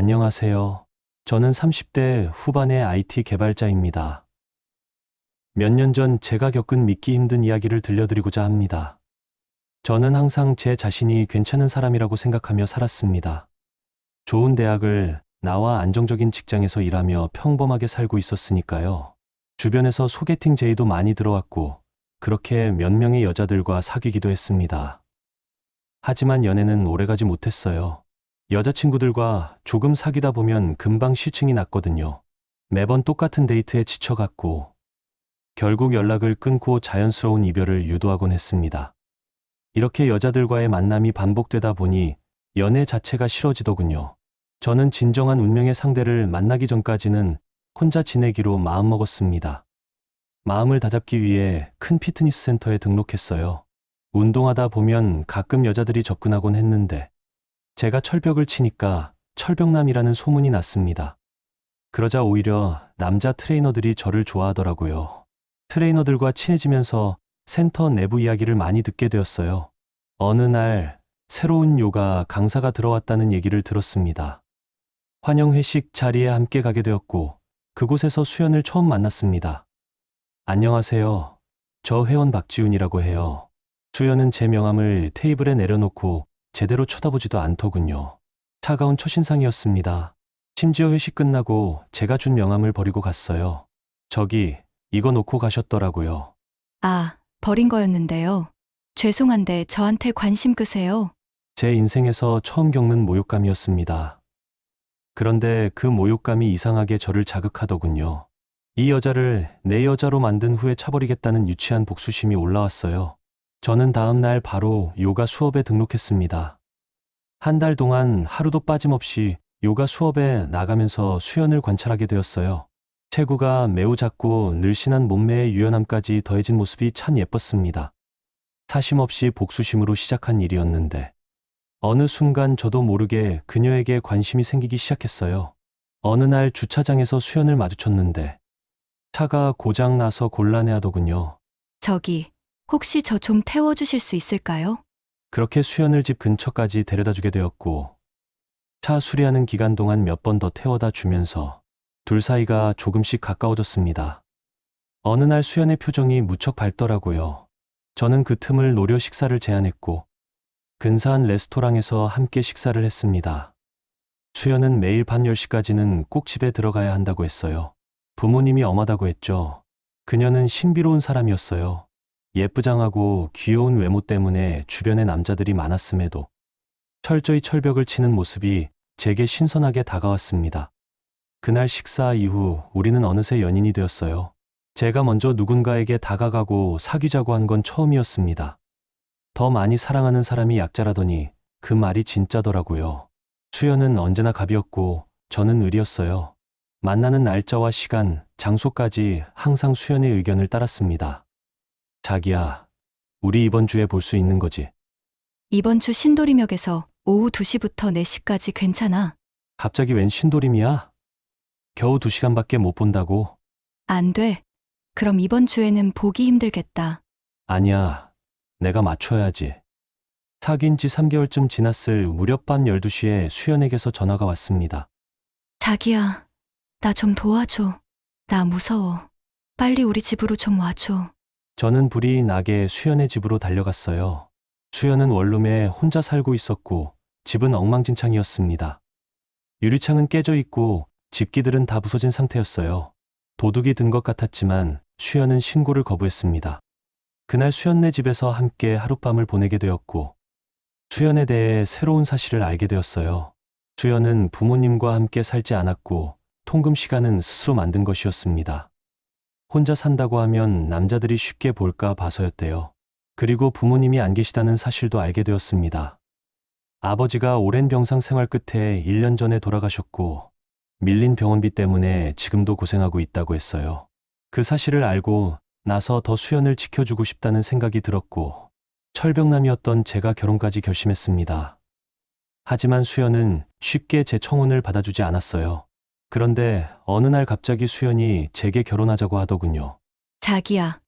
안녕하세요. 저는 30대 후반의 IT 개발자입니다. 몇 년 전 제가 겪은 믿기 힘든 이야기를 들려드리고자 합니다. 저는 항상 제 자신이 괜찮은 사람이라고 생각하며 살았습니다. 좋은 대학을 나와 안정적인 직장에서 일하며 평범하게 살고 있었으니까요. 주변에서 소개팅 제의도 많이 들어왔고, 그렇게 몇 명의 여자들과 사귀기도 했습니다. 하지만 연애는 오래가지 못했어요. 여자친구들과 조금 사귀다 보면 금방 시층이 났거든요. 매번 똑같은 데이트에 지쳐갔고, 결국 연락을 끊고 자연스러운 이별을 유도하곤 했습니다. 이렇게 여자들과의 만남이 반복되다 보니 연애 자체가 싫어지더군요. 저는 진정한 운명의 상대를 만나기 전까지는 혼자 지내기로 마음먹었습니다. 마음을 다잡기 위해 큰 피트니스 센터에 등록했어요. 운동하다 보면 가끔 여자들이 접근하곤 했는데 제가 철벽을 치니까 철벽남이라는 소문이 났습니다. 그러자 오히려 남자 트레이너들이 저를 좋아하더라고요. 트레이너들과 친해지면서 센터 내부 이야기를 많이 듣게 되었어요. 어느 날 새로운 요가 강사가 들어왔다는 얘기를 들었습니다. 환영 회식 자리에 함께 가게 되었고 그곳에서 수연을 처음 만났습니다. 안녕하세요. 저 회원 박지훈이라고 해요. 수연은 제 명함을 테이블에 내려놓고 제대로 쳐다보지도 않더군요. 차가운 첫인상이었습니다. 심지어 회식 끝나고 제가 준 명함을 버리고 갔어요. 저기, 이거 놓고 가셨더라고요. 아, 버린 거였는데요. 죄송한데 저한테 관심 끄세요. 제 인생에서 처음 겪는 모욕감이었습니다. 그런데 그 모욕감이 이상하게 저를 자극하더군요. 이 여자를 내 여자로 만든 후에 차버리겠다는 유치한 복수심이 올라왔어요. 저는 다음 날 바로 요가 수업에 등록했습니다. 한 달 동안 하루도 빠짐없이 요가 수업에 나가면서 수연을 관찰하게 되었어요. 체구가 매우 작고 늘씬한 몸매의 유연함까지 더해진 모습이 참 예뻤습니다. 사심 없이 복수심으로 시작한 일이었는데 어느 순간 저도 모르게 그녀에게 관심이 생기기 시작했어요. 어느 날 주차장에서 수연을 마주쳤는데 차가 고장 나서 곤란해하더군요. 저기, 혹시 저 좀 태워주실 수 있을까요? 그렇게 수연을 집 근처까지 데려다 주게 되었고 차 수리하는 기간 동안 몇 번 더 태워다 주면서 둘 사이가 조금씩 가까워졌습니다. 어느 날 수연의 표정이 무척 밝더라고요. 저는 그 틈을 노려 식사를 제안했고 근사한 레스토랑에서 함께 식사를 했습니다. 수연은 매일 밤 10시까지는 꼭 집에 들어가야 한다고 했어요. 부모님이 엄하다고 했죠. 그녀는 신비로운 사람이었어요. 예쁘장하고 귀여운 외모 때문에 주변에 남자들이 많았음에도 철저히 철벽을 치는 모습이 제게 신선하게 다가왔습니다. 그날 식사 이후 우리는 어느새 연인이 되었어요. 제가 먼저 누군가에게 다가가고 사귀자고 한 건 처음이었습니다. 더 많이 사랑하는 사람이 약자라더니 그 말이 진짜더라고요. 수연은 언제나 갑이었고 저는 을이었어요. 만나는 날짜와 시간, 장소까지 항상 수연의 의견을 따랐습니다. 자기야, 우리 이번 주에 볼 수 있는 거지. 이번 주 신도림역에서 오후 2시부터 4시까지 괜찮아. 갑자기 웬 신도림이야? 겨우 두 시간밖에 못 본다고? 안 돼. 그럼 이번 주에는 보기 힘들겠다. 아니야. 내가 맞춰야지. 사귄 지 3개월쯤 지났을 무렵 밤 12시에 수연에게서 전화가 왔습니다. 자기야, 나 좀 도와줘. 나 무서워. 빨리 우리 집으로 좀 와줘. 저는 불이 나게 수연의 집으로 달려갔어요. 수연은 원룸에 혼자 살고 있었고 집은 엉망진창이었습니다. 유리창은 깨져 있고 집기들은 다 부서진 상태였어요. 도둑이 든 것 같았지만 수연은 신고를 거부했습니다. 그날 수연네 집에서 함께 하룻밤을 보내게 되었고 수연에 대해 새로운 사실을 알게 되었어요. 수연은 부모님과 함께 살지 않았고 통금 시간은 스스로 만든 것이었습니다. 혼자 산다고 하면 남자들이 쉽게 볼까 봐서였대요. 그리고 부모님이 안 계시다는 사실도 알게 되었습니다. 아버지가 오랜 병상 생활 끝에 1년 전에 돌아가셨고 밀린 병원비 때문에 지금도 고생하고 있다고 했어요. 그 사실을 알고 나서 더 수연을 지켜주고 싶다는 생각이 들었고 철벽남이었던 제가 결혼까지 결심했습니다. 하지만 수연은 쉽게 제 청혼을 받아주지 않았어요. 그런데 어느 날 갑자기 수연이 제게 결혼하자고 하더군요. 자기야,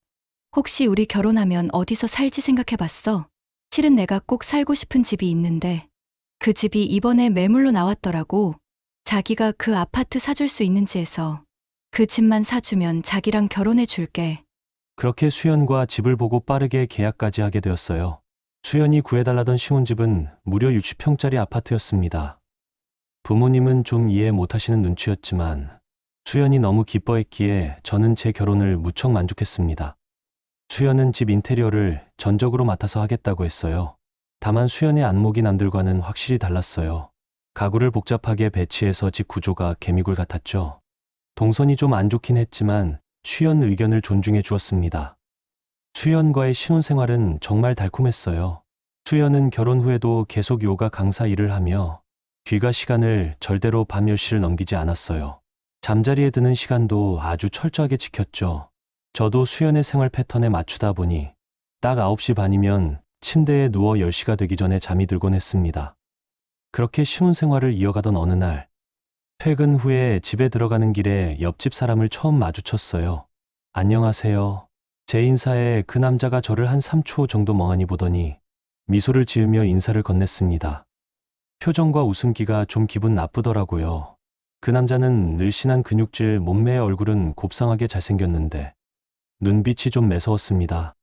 혹시 우리 결혼하면 어디서 살지 생각해 봤어? 실은 내가 꼭 살고 싶은 집이 있는데 그 집이 이번에 매물로 나왔더라고. 자기가 그 아파트 사줄 수 있는지 해서 그 집만 사주면 자기랑 결혼해 줄게. 그렇게 수연과 집을 보고 빠르게 계약까지 하게 되었어요. 수연이 구해달라던 신혼집은 무려 60평짜리 아파트였습니다. 부모님은 좀 이해 못하시는 눈치였지만 수연이 너무 기뻐했기에 저는 제 결혼을 무척 만족했습니다. 수연은 집 인테리어를 전적으로 맡아서 하겠다고 했어요. 다만 수연의 안목이 남들과는 확실히 달랐어요. 가구를 복잡하게 배치해서 집 구조가 개미굴 같았죠. 동선이 좀 안 좋긴 했지만 수연 의견을 존중해 주었습니다. 수연과의 신혼생활은 정말 달콤했어요. 수연은 결혼 후에도 계속 요가 강사 일을 하며 귀가 시간을 절대로 밤 10시를 넘기지 않았어요. 잠자리에 드는 시간도 아주 철저하게 지켰죠. 저도 수연의 생활 패턴에 맞추다 보니 딱 9시 반이면 침대에 누워 10시가 되기 전에 잠이 들곤 했습니다. 그렇게 신혼생활을 이어가던 어느 날 퇴근 후에 집에 들어가는 길에 옆집 사람을 처음 마주쳤어요. 안녕하세요. 제 인사에 그 남자가 저를 한 3초 정도 멍하니 보더니 미소를 지으며 인사를 건넸습니다. 표정과 웃음기가 좀 기분 나쁘더라고요. 그 남자는 늘씬한 근육질 몸매의 얼굴은 곱상하게 잘생겼는데 눈빛이 좀 매서웠습니다.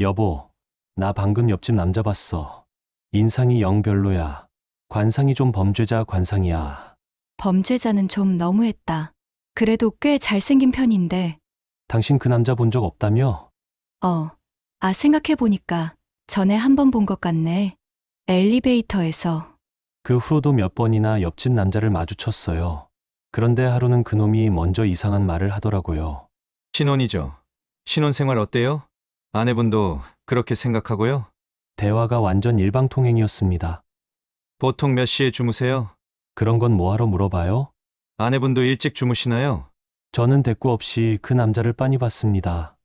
여보, 나 방금 옆집 남자 봤어. 인상이 영 별로야. 관상이 좀 범죄자 관상이야. 범죄자는 좀 너무했다. 그래도 꽤 잘생긴 편인데, 당신 그 남자 본 적 없다며? 어, 아, 생각해보니까 전에 한 번 본 것 같네. 엘리베이터에서. 그 후로도 몇 번이나 옆집 남자를 마주쳤어요. 그런데 하루는 그놈이 먼저 이상한 말을 하더라고요. 신혼이죠. 신혼생활 어때요? 아내분도 그렇게 생각하고요? 대화가 완전 일방통행이었습니다. 보통 몇 시에 주무세요? 그런 건 뭐하러 물어봐요? 아내분도 일찍 주무시나요? 저는 대꾸 없이 그 남자를 빤히 봤습니다.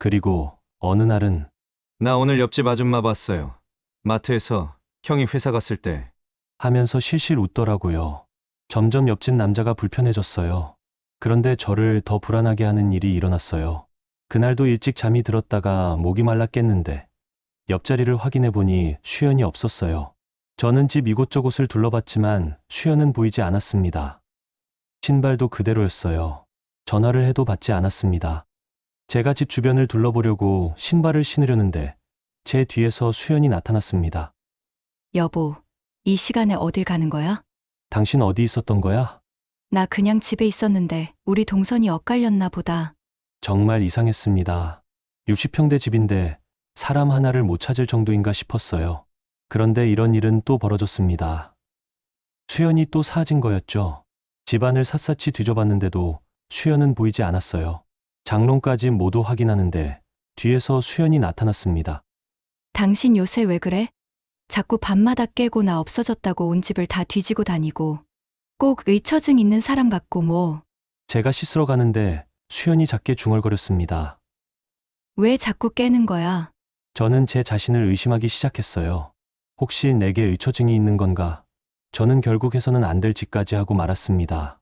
그리고 어느 날은 나 오늘 옆집 아줌마 봤어요. 마트에서 형이 회사 갔을 때 하면서 실실 웃더라고요. 점점 옆집 남자가 불편해졌어요. 그런데 저를 더 불안하게 하는 일이 일어났어요. 그날도 일찍 잠이 들었다가 목이 말라 깼는데 옆자리를 확인해 보니 슈연이 없었어요. 저는 집 이곳저곳을 둘러봤지만 슈연은 보이지 않았습니다. 신발도 그대로였어요. 전화를 해도 받지 않았습니다. 제가 집 주변을 둘러보려고 신발을 신으려는데 제 뒤에서 수연이 나타났습니다. 여보, 이 시간에 어딜 가는 거야? 당신 어디 있었던 거야? 나 그냥 집에 있었는데 우리 동선이 엇갈렸나 보다. 정말 이상했습니다. 60평대 집인데 사람 하나를 못 찾을 정도인가 싶었어요. 그런데 이런 일은 또 벌어졌습니다. 수연이 또 사라진 거였죠. 집안을 샅샅이 뒤져봤는데도 수연은 보이지 않았어요. 장롱까지 모두 확인하는데 뒤에서 수연이 나타났습니다. 당신 요새 왜 그래? 자꾸 밤마다 깨고 나 없어졌다고 온 집을 다 뒤지고 다니고. 꼭 의처증 있는 사람 같고 뭐. 제가 씻으러 가는데 수연이 작게 중얼거렸습니다. 왜 자꾸 깨는 거야? 저는 제 자신을 의심하기 시작했어요. 혹시 내게 의처증이 있는 건가? 저는 결국 해서는 안 될 짓까지 하고 말았습니다.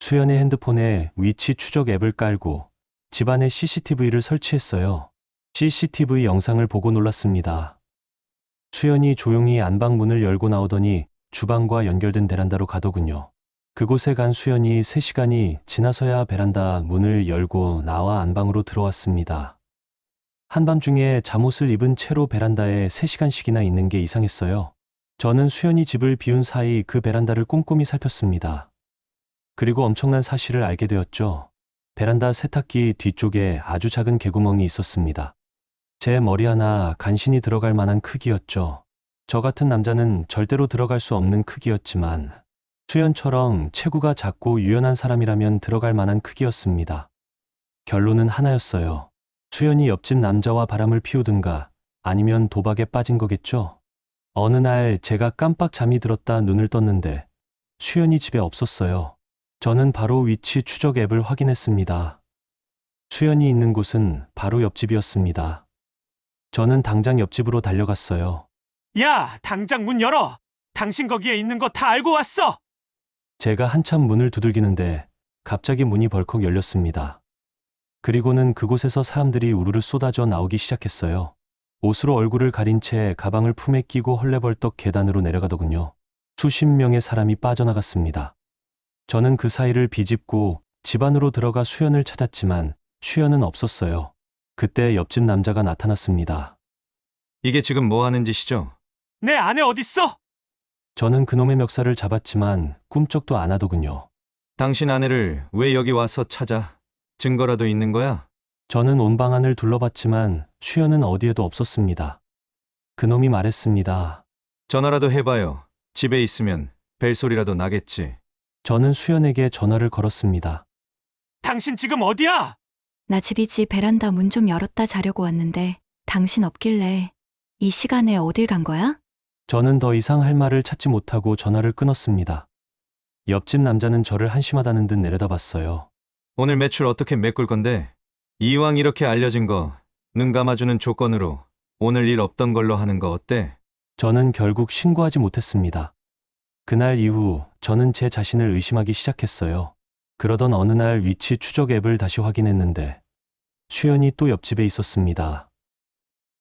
수연의 핸드폰에 위치 추적 앱을 깔고 집안에 CCTV를 설치했어요. CCTV 영상을 보고 놀랐습니다. 수연이 조용히 안방 문을 열고 나오더니 주방과 연결된 베란다로 가더군요. 그곳에 간 수연이 3시간이 지나서야 베란다 문을 열고 나와 안방으로 들어왔습니다. 한밤중에 잠옷을 입은 채로 베란다에 3시간씩이나 있는 게 이상했어요. 저는 수연이 집을 비운 사이 그 베란다를 꼼꼼히 살폈습니다. 그리고 엄청난 사실을 알게 되었죠. 베란다 세탁기 뒤쪽에 아주 작은 개구멍이 있었습니다. 제 머리 하나 간신히 들어갈 만한 크기였죠. 저 같은 남자는 절대로 들어갈 수 없는 크기였지만 수연처럼 체구가 작고 유연한 사람이라면 들어갈 만한 크기였습니다. 결론은 하나였어요. 수연이 옆집 남자와 바람을 피우든가 아니면 도박에 빠진 거겠죠? 어느 날 제가 깜빡 잠이 들었다 눈을 떴는데 수연이 집에 없었어요. 저는 바로 위치 추적 앱을 확인했습니다. 수연이 있는 곳은 바로 옆집이었습니다. 저는 당장 옆집으로 달려갔어요. 야, 당장 문 열어! 당신 거기에 있는 거 다 알고 왔어! 제가 한참 문을 두들기는데 갑자기 문이 벌컥 열렸습니다. 그리고는 그곳에서 사람들이 우르르 쏟아져 나오기 시작했어요. 옷으로 얼굴을 가린 채 가방을 품에 끼고 헐레벌떡 계단으로 내려가더군요. 수십 명의 사람이 빠져나갔습니다. 저는 그 사이를 비집고 집 안으로 들어가 수연을 찾았지만 수연은 없었어요. 그때 옆집 남자가 나타났습니다. 이게 지금 뭐 하는 짓이죠? 내 아내 어딨어? 저는 그놈의 멱살을 잡았지만 꿈쩍도 안 하더군요. 당신 아내를 왜 여기 와서 찾아? 증거라도 있는 거야? 저는 온 방안을 둘러봤지만 수연은 어디에도 없었습니다. 그놈이 말했습니다. 전화라도 해봐요. 집에 있으면 벨소리라도 나겠지. 저는 수연에게 전화를 걸었습니다. 당신 지금 어디야? 나 집이지 베란다 문 좀 열었다 자려고 왔는데 당신 없길래 이 시간에 어딜 간 거야? 저는 더 이상 할 말을 찾지 못하고 전화를 끊었습니다. 옆집 남자는 저를 한심하다는 듯 내려다봤어요. 오늘 매출 어떻게 메꿀 건데? 이왕 이렇게 알려진 거 눈 감아주는 조건으로 오늘 일 없던 걸로 하는 거 어때? 저는 결국 신고하지 못했습니다. 그날 이후 저는 제 자신을 의심하기 시작했어요. 그러던 어느 날 위치 추적 앱을 다시 확인했는데 수연이 또 옆집에 있었습니다.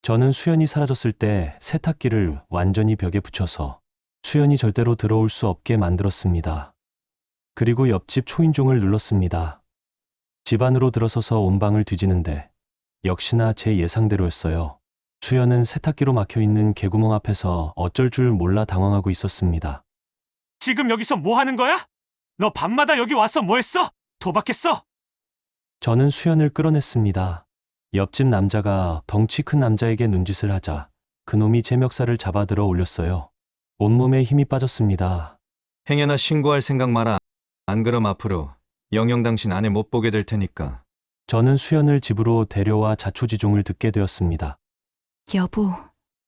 저는 수연이 사라졌을 때 세탁기를 완전히 벽에 붙여서 수연이 절대로 들어올 수 없게 만들었습니다. 그리고 옆집 초인종을 눌렀습니다. 집 안으로 들어서서 온 방을 뒤지는데 역시나 제 예상대로였어요. 수연은 세탁기로 막혀 있는 개구멍 앞에서 어쩔 줄 몰라 당황하고 있었습니다. 지금 여기서 뭐 하는 거야? 너 밤마다 여기 와서 뭐 했어? 도박했어? 저는 수연을 끌어냈습니다. 옆집 남자가 덩치 큰 남자에게 눈짓을 하자 그놈이 제 멱살을 잡아 들어 올렸어요. 온몸에 힘이 빠졌습니다. 행여나 신고할 생각 마라. 안 그럼 앞으로 영영 당신 아내 못 보게 될 테니까. 저는 수연을 집으로 데려와 자초지종을 듣게 되었습니다. 여보,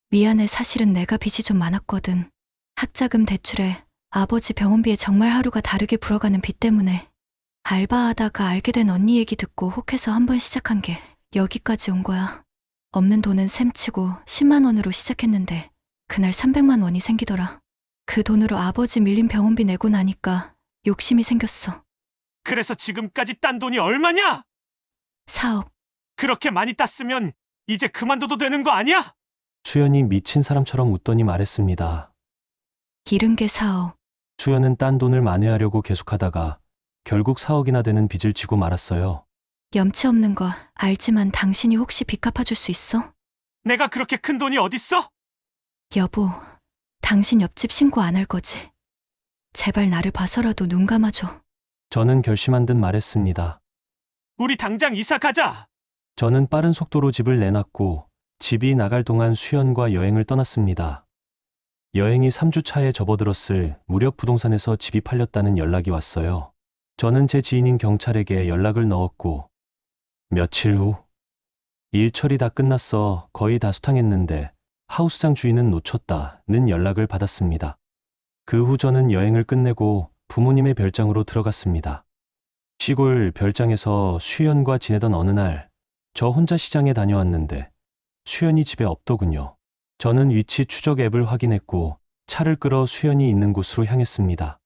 미안해. 사실은 내가 빚이 좀 많았거든. 학자금 대출에 아버지 병원비에 정말 하루가 다르게 불어가는 빚 때문에 알바하다가 알게 된 언니 얘기 듣고 혹해서 한번 시작한 게 여기까지 온 거야. 없는 돈은 셈치고 10만 원으로 시작했는데 그날 300만 원이 생기더라. 그 돈으로 아버지 밀린 병원비 내고 나니까 욕심이 생겼어. 그래서 지금까지 딴 돈이 얼마냐? 사업, 그렇게 많이 땄으면 이제 그만둬도 되는 거 아니야? 수연이 미친 사람처럼 웃더니 말했습니다. 잃은 게 사업. 수연은 딴 돈을 만회하려고 계속하다가 결국 4억이나 되는 빚을 지고 말았어요. 염치 없는 거 알지만 당신이 혹시 빚 갚아줄 수 있어? 내가 그렇게 큰 돈이 어딨어? 여보, 당신 옆집 신고 안 할 거지? 제발 나를 봐서라도 눈 감아줘. 저는 결심한 듯 말했습니다. 우리 당장 이사 가자. 저는 빠른 속도로 집을 내놨고 집이 나갈 동안 수연과 여행을 떠났습니다. 여행이 3주 차에 접어들었을 무렵 부동산에서 집이 팔렸다는 연락이 왔어요. 저는 제 지인인 경찰에게 연락을 넣었고 며칠 후 일처리 다 끝났어 거의 다 수탕했는데 하우스장 주인은 놓쳤다는 연락을 받았습니다. 그 후 저는 여행을 끝내고 부모님의 별장으로 들어갔습니다. 시골 별장에서 수연과 지내던 어느 날 저 혼자 시장에 다녀왔는데 수연이 집에 없더군요. 저는 위치 추적 앱을 확인했고 차를 끌어 수연이 있는 곳으로 향했습니다.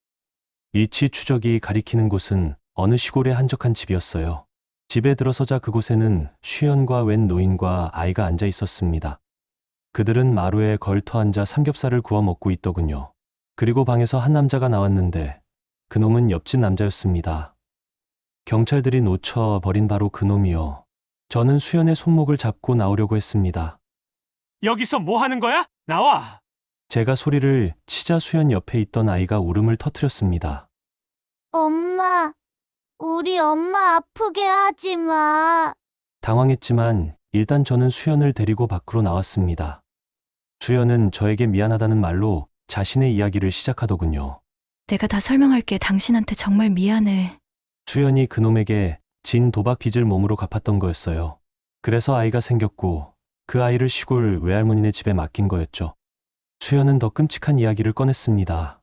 위치 추적이 가리키는 곳은 어느 시골의 한적한 집이었어요. 집에 들어서자 그곳에는 수연과 웬 노인과 아이가 앉아 있었습니다. 그들은 마루에 걸터 앉아 삼겹살을 구워 먹고 있더군요. 그리고 방에서 한 남자가 나왔는데 그놈은 옆집 남자였습니다. 경찰들이 놓쳐 버린 바로 그놈이요. 저는 수연의 손목을 잡고 나오려고 했습니다. 여기서 뭐 하는 거야? 나와. 제가 소리를 치자 수연 옆에 있던 아이가 울음을 터뜨렸습니다. 엄마, 우리 엄마 아프게 하지 마. 당황했지만 일단 저는 수연을 데리고 밖으로 나왔습니다. 수연은 저에게 미안하다는 말로 자신의 이야기를 시작하더군요. 내가 다 설명할게. 당신한테 정말 미안해. 수연이 그놈에게 진 도박 빚을 몸으로 갚았던 거였어요. 그래서 아이가 생겼고 그 아이를 시골 외할머니네 집에 맡긴 거였죠. 수연은 더 끔찍한 이야기를 꺼냈습니다.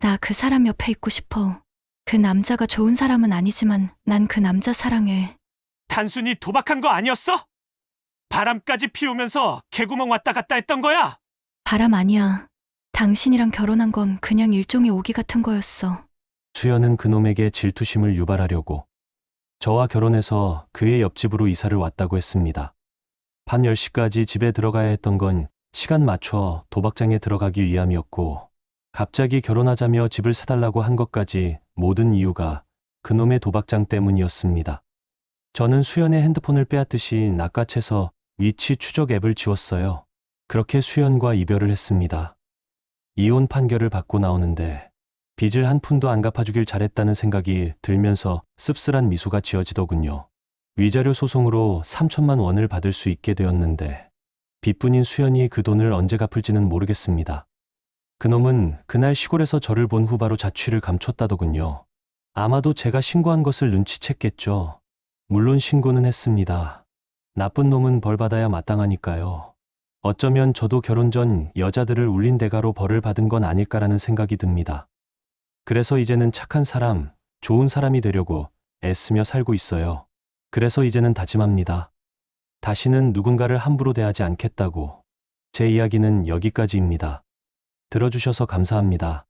나 그 사람 옆에 있고 싶어. 그 남자가 좋은 사람은 아니지만 난 그 남자 사랑해. 단순히 도박한 거 아니었어? 바람까지 피우면서 개구멍 왔다 갔다 했던 거야. 바람 아니야. 당신이랑 결혼한 건 그냥 일종의 오기 같은 거였어. 수연은 그놈에게 질투심을 유발하려고 저와 결혼해서 그의 옆집으로 이사를 왔다고 했습니다. 밤 10시까지 집에 들어가야 했던 건 시간 맞춰 도박장에 들어가기 위함이었고 갑자기 결혼하자며 집을 사달라고 한 것까지 모든 이유가 그놈의 도박장 때문이었습니다. 저는 수연의 핸드폰을 빼앗듯이 낚아채서 위치 추적 앱을 지웠어요. 그렇게 수연과 이별을 했습니다. 이혼 판결을 받고 나오는데 빚을 한 푼도 안 갚아주길 잘했다는 생각이 들면서 씁쓸한 미소가 지어지더군요. 위자료 소송으로 3천만 원을 받을 수 있게 되었는데 빚뿐인 수연이 그 돈을 언제 갚을지는 모르겠습니다. 그놈은 그날 시골에서 저를 본 후 바로 자취를 감췄다더군요. 아마도 제가 신고한 것을 눈치챘겠죠. 물론 신고는 했습니다. 나쁜 놈은 벌 받아야 마땅하니까요. 어쩌면 저도 결혼 전 여자들을 울린 대가로 벌을 받은 건 아닐까라는 생각이 듭니다. 그래서 이제는 착한 사람, 좋은 사람이 되려고 애쓰며 살고 있어요. 그래서 이제는 다짐합니다. 다시는 누군가를 함부로 대하지 않겠다고. 제 이야기는 여기까지입니다. 들어주셔서 감사합니다.